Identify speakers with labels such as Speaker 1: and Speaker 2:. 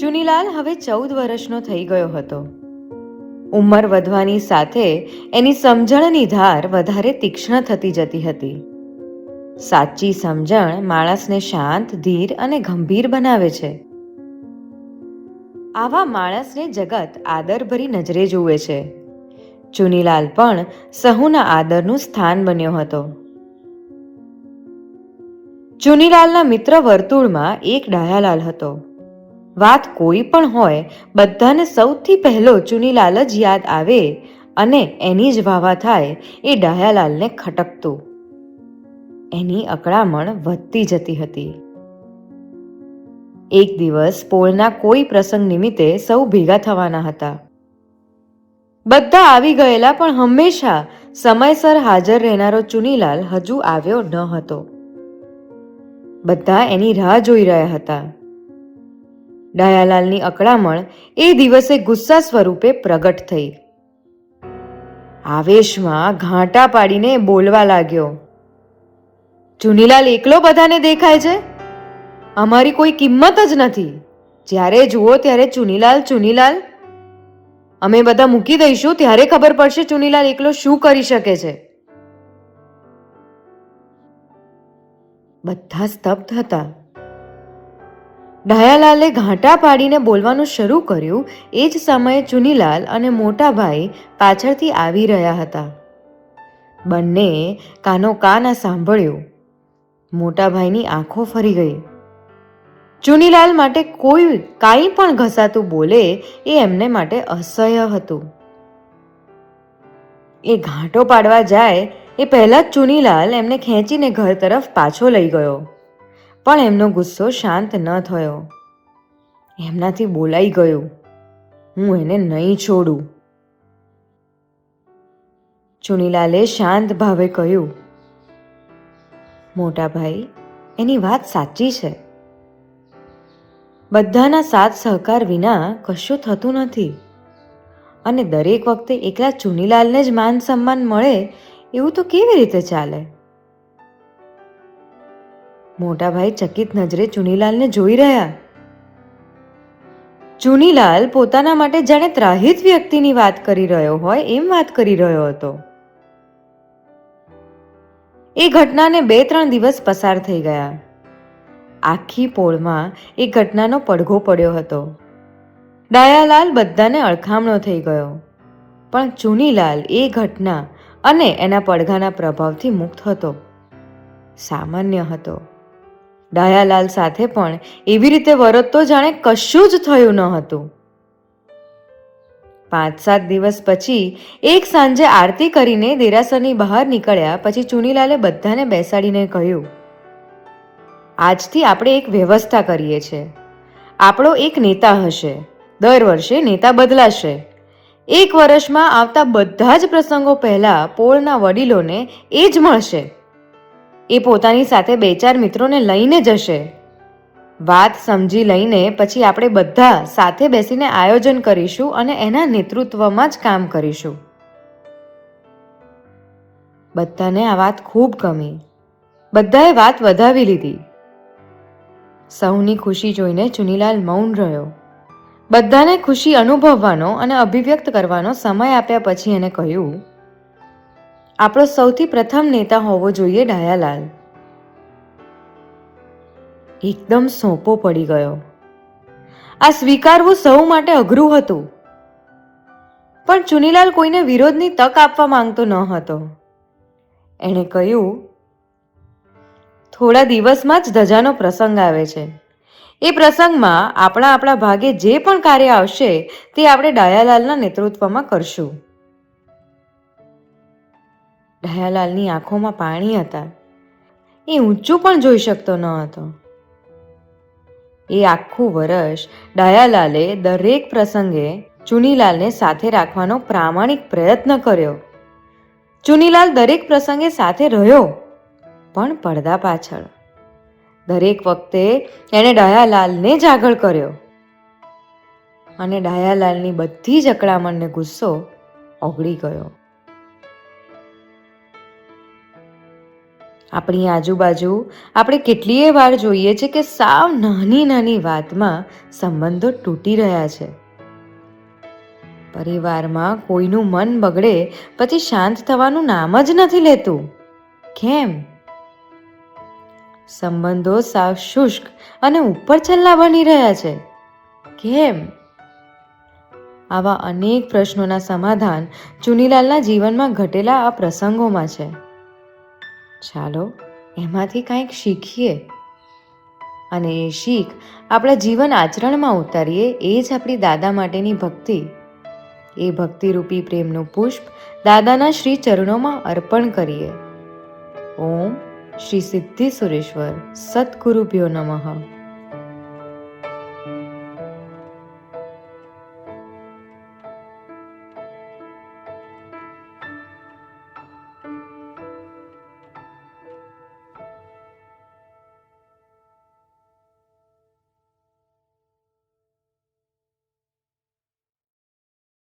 Speaker 1: ચુનીલાલ હવે ચૌદ વર્ષનો થઈ ગયો હતો. ઉંમર વધવાની સાથે એની સમજણની ધાર વધારે તીક્ષ્ણ થતી જતી હતી. સાચી સમજણ માણસને શાંત, ધીર અને ગંભીર બનાવે છે. આવા માણસને જગત આદરભરી નજરે જુએ છે. ચુનીલાલ પણ સહુના આદરનું સ્થાન બન્યો હતો. ચુનીલાલના મિત્ર વર્તુળમાં એક ડાયાલાલ હતો. વાત કોઈ પણ હોય, બધાને સૌથી પહેલો ચુનીલાલ જ યાદ આવે અને એની જ વાવા થાય એ ડાયાલાલને ખટકતું. એની અકળામણ વધતી જતી હતી. એક દિવસ પોળના કોઈ પ્રસંગ નિમિત્તે સૌ ભેગા થવાના હતા. બધા આવી ગયેલા પણ હંમેશા સમયસર હાજર રહેનારો ચુનીલાલ હજુ આવ્યો ન હતો. બધા એની રાહ જોઈ રહ્યા હતા. ડાયાલાલની અકળામણ એ દિવસે ગુસ્સા સ્વરૂપે પ્રગટ થઈ. આવેશમાં ઘાંટા પાડીને બોલવા લાગ્યો, ચુનીલાલ, એકલો બધાને દેખાય છે? અમારી કોઈ કિંમત જ નથી. જ્યારે જુઓ ત્યારે ચુનીલાલ ચુનીલાલ. અમે બધા મૂકી દઈશું, ત્યારે ખબર પડશે ચુનીલાલ એકલો શું કરી શકે છે. બધા સ્તબ્ધ હતા. ડાયાલાલે ઘાંટા પાડીને બોલવાનું શરૂ કર્યું. એ જ સમયે ચુનીલાલ અને મોટાભાઈ પાછળથી આવી રહ્યા હતા. બંને કાનો કાન સાંભળ્યું. મોટાભાઈની આંખો ફરી ગઈ. ચુનીલાલ માટે કોઈ, કાંઈ પણ ઘસાતું બોલે એ એમને માટે અસહ્ય હતું. એ ઘાંટો પાડવા જાય એ પહેલા જ ચુનીલાલ એમને ખેંચીને ઘર તરફ પાછો લઈ ગયો. પણ એમનો ગુસ્સો શાંત ન થયો. એમનાથી બોલાઈ ગયું. હું એને નહીં છોડું. ચુનીલાલે શાંત ભાવે કહ્યું, મોટા ભાઈ, એની વાત સાચી છે. બધાના સાથ સહકાર વિના કશું થતું નથી. અને દરેક વખતે એકલા ચુનીલાલને જ માન સન્માન મળે એવું તો કેવી રીતે ચાલે? મોટા ભાઈ ચકિત નજરે ચુનીલાલને જોઈ રહ્યા. ચુનીલાલ પોતાના માટે જાણે ત્રાહિત વ્યક્તિની વાત કરી રહ્યો હોય એમ વાત કરી રહ્યો હતો. એ ઘટનાને બે ત્રણ દિવસ પસાર થઈ ગયા. આખી પોળમાં એ ઘટનાનો પડઘો પડ્યો હતો. ડાયાલાલ બધાને અળખામણો થઈ ગયો. પણ ચુનીલાલ એ ઘટના અને એના પડઘાના પ્રભાવથી મુક્ત હતો. સામાન્ય હતો. ડાયાલાલ સાથે પણ એવી રીતે વરતતો જાણે કશું જ થયું ન હતું. પાંચ સાત દિવસ પછી એક સાંજે આરતી કરીને દેરાસરની બહાર નીકળ્યા પછી ચુનીલાલે બધાને બેસાડીને કહ્યું, આજથી આપણે એક વ્યવસ્થા કરીએ છીએ આપણો એક નેતા હશે. દર વર્ષે નેતા બદલાશે. એક વર્ષમાં આવતા બધા જ પ્રસંગો પહેલા પોળના વડીલોને એ જ મળશે. એ પોતાની સાથે બે ચાર મિત્રોને લઈને જશે. વાત સમજી લઈને પછી આપણે બધા સાથે બેસીને આયોજન કરીશું અને એના નેતૃત્વમાં જ કામ કરીશું. બધાને આ વાત ખૂબ ગમી. બધાએ વાત વધાવી લીધી. સૌની ખુશી જોઈને ચુનીલાલ મૌન રહ્યો. બધાને ખુશી અનુભવવાનો અને અભિવ્યક્ત કરવાનો સમય આપ્યા પછી એને કહ્યું આપણો સૌથી પ્રથમ નેતા હોવો જોઈએ ડાયાલાલ. એકદમ સોંપો પડી ગયો. આ સ્વીકારવું સૌ માટે અઘરું હતું. પણ ચુનીલાલ કોઈને વિરોધની તક આપવા માંગતો ન હતો. એણે કહ્યું, થોડા દિવસમાં જ ધજાનો પ્રસંગ આવે છે. એ પ્રસંગમાં આપણા આપણા ભાગે જે પણ કાર્ય આવશે તે આપણે ડાયાલાલના નેતૃત્વમાં કરશું. ડાયાલાલની આંખોમાં પાણી હતા. એ ઊંચું પણ જોઈ શકતો ન હતો. એ આખું વર્ષ ડાયાલાલે દરેક પ્રસંગે ચુનીલાલને સાથે રાખવાનો પ્રામાણિક પ્રયત્ન કર્યો. ચુનીલાલ દરેક પ્રસંગે સાથે રહ્યો, પણ પડદા પાછળ. દરેક વખતે એણે ડાયાલાલને જ આગળ કર્યો. અને ડાયાલાલની બધી જ અકળામણને ગુસ્સો ઓગળી ગયો. આપણી આજુબાજુ આપણે કેટલીય વાર જોઈએ છે કે સાવ નાની નાની વાતમાં સંબંધો તૂટી રહ્યા છે. પરિવારમાં કોઈનું મન બગડે પછી શાંત થવાનું નામ જ નથી લેતું. કેમ? સંબંધો સાવ શુષ્ક અને ઉપર છલ્લા બની રહ્યા છે. કેમ? આવા અનેક પ્રશ્નોના સમાધાન ચુનીલાલના જીવનમાં ઘટેલા આ પ્રસંગોમાં છે. ચાલો એમાંથી કાંઈક શીખીએ. અને એ શીખ આપણા જીવન આચરણમાં ઉતારીએ એ જ આપણી દાદા માટેની ભક્તિ. એ ભક્તિરૂપી પ્રેમનું પુષ્પ દાદાના શ્રી ચરણોમાં અર્પણ કરીએ. ઓમ શ્રી સિદ્ધિ સુરેશ્વર સદગુરુભ્યો નમઃ.